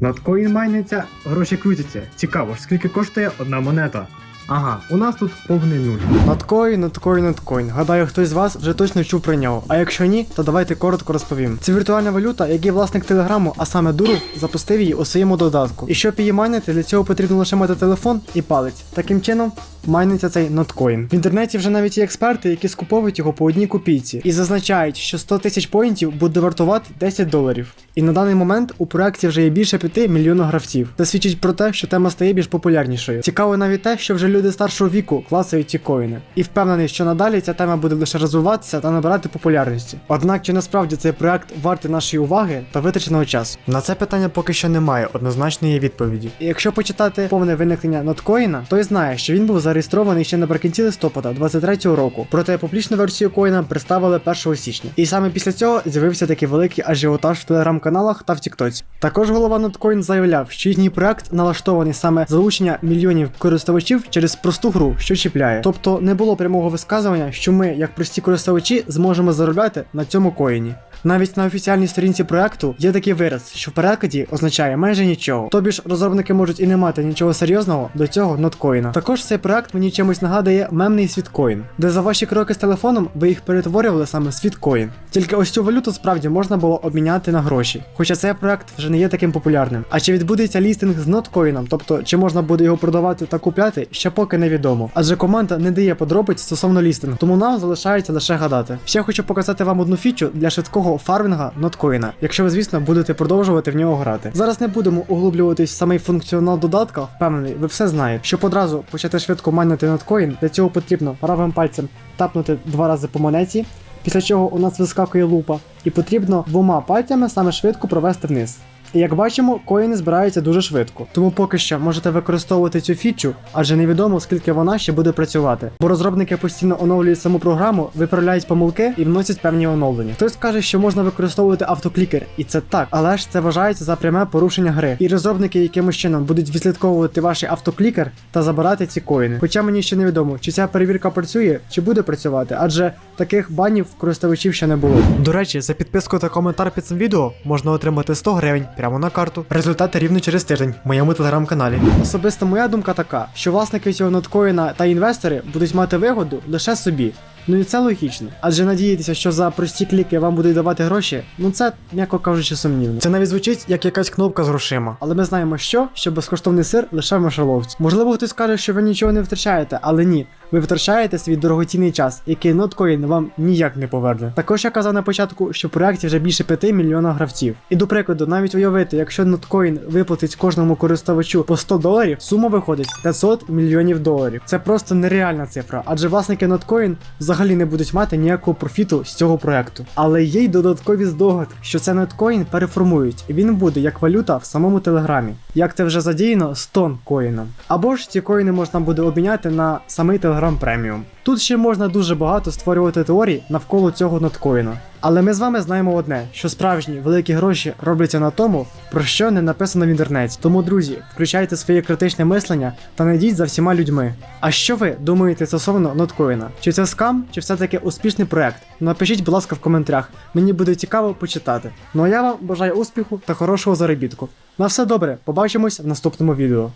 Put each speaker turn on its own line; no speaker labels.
Надкоін майниться, гроші крутяться. Цікаво ж, скільки коштує одна монета. Ага, у нас тут повний нуль.
Надкоін, надкоін, надкоін. Гадаю, хтось з вас вже точно чув про нього. А якщо ні, то давайте коротко розповім. Це віртуальна валюта, який власник телеграму, а саме Дуров, запустив її у своєму додатку. І щоб її майнити, для цього потрібно лише мати телефон і палець. Таким чином. Майниться цей ноткоін. В інтернеті вже навіть є експерти, які скуповують його по одній копійці і зазначають, що 100 тисяч поінтів буде вартувати 10 доларів. І на даний момент у проекті вже є більше 5 мільйонів гравців. Це свідчить про те, що тема стає більш популярнішою. Цікаво навіть те, що вже люди старшого віку клацають ці коїни. І впевнений, що надалі ця тема буде лише розвиватися та набирати популярності. Однак чи насправді цей проект вартий нашої уваги та витраченого часу? На це питання поки що немає однозначної відповіді. І якщо почитати повне виникнення ноткоїна, то й знає, що він був зареєстрований ще наприкінці листопада 23-го року. Проте публічну версію коїна представили 1 січня. І саме після цього з'явився такий великий ажіотаж в телеграм-каналах та в Тіктоці. Також голова Ноткоін заявляв, що їхній проект налаштований саме залучення мільйонів користувачів через просту гру, що чіпляє. Тобто не було прямого висказування, що ми, як прості користувачі, зможемо заробляти на цьому коїні. Навіть на офіціальній сторінці проекту є такий вираз, що в перекладі означає майже нічого. Тобі ж розробники можуть і не мати нічого серйозного до цього ноткоїна. Також цей проект мені чимось нагадує мемний світкоін, де за ваші кроки з телефоном ви їх перетворювали саме світкоін. Тільки ось цю валюту справді можна було обміняти на гроші. Хоча цей проект вже не є таким популярним. А чи відбудеться лістинг з ноткоїном, тобто чи можна буде його продавати та купляти, ще поки невідомо. Адже команда не дає подробиць стосовно лістингу, тому нам залишається лише гадати. Ще хочу показати вам одну фічу для швидкого фармінга ноткоїна, якщо ви, звісно, будете продовжувати в нього грати. Зараз не будемо углублюватись в самий функціонал додатка, впевнений, ви все знаєте. Щоб одразу почати швидко майнити ноткоїн, для цього потрібно правим пальцем тапнути два рази по монеті. Після чого у нас вискакує лупа, і потрібно двома пальцями саме швидко провести вниз. Як бачимо, коїни збираються дуже швидко. Тому поки що можете використовувати цю фічу, адже невідомо скільки вона ще буде працювати. Бо розробники постійно оновлюють саму програму, виправляють помилки і вносять певні оновлення. Хтось каже, що можна використовувати автоклікер, і це так, але ж це вважається за пряме порушення гри. І розробники якимось чином будуть відслідковувати ваш автоклікер та забирати ці коїни. Хоча мені ще невідомо, чи ця перевірка працює, чи буде працювати, адже таких банів користувачів ще не було. До речі, за підписку та коментар під цим відео можна отримати 100 гривень прямо на карту. Результати рівно через тиждень в моєму телеграм-каналі. Особисто моя думка така, що власники цього ноткоїна та інвестори будуть мати вигоду лише собі. Ну і це логічно. Адже надіятися, що за прості кліки вам будуть давати гроші, ну це, м'яко кажучи, сумнівно. Це навіть звучить як якась кнопка з грошима. Але ми знаємо, що, що безкоштовний сир лише в мишоловці. Можливо, хтось скаже, що ви нічого не втрачаєте, але ні. Ви втрачаєте свій дорогоцінний час, який ноткоін вам ніяк не поверне. Також я казав на початку, що в проєкті вже більше 5 мільйонів гравців. І до прикладу, навіть уявити, якщо ноткоін виплатить кожному користувачу по 100 доларів, сума виходить 500 мільйонів доларів. Це просто нереальна цифра, адже власники ноткоін взагалі не будуть мати ніякого профіту з цього проекту. Але є й додаткові здогадки, що це ноткоін переформують, і він буде як валюта в самому телеграмі. Як це вже задіяно з тонкоїном. Або ж ці коїни можна буде обміняти на самий Telegram Premium. Тут ще можна дуже багато створювати теорій навколо цього ноткоїна. Але ми з вами знаємо одне, що справжні великі гроші робляться на тому, про що не написано в інтернеті. Тому, друзі, включайте своє критичне мислення та не йдіть за всіма людьми. А що ви думаєте стосовно ноткоїна? Чи це скам, чи все-таки успішний проект? Напишіть, будь ласка, в коментарях. Мені буде цікаво почитати. Ну а я вам бажаю успіху та хорошого заробітку. На все добре, побачимось в наступному відео.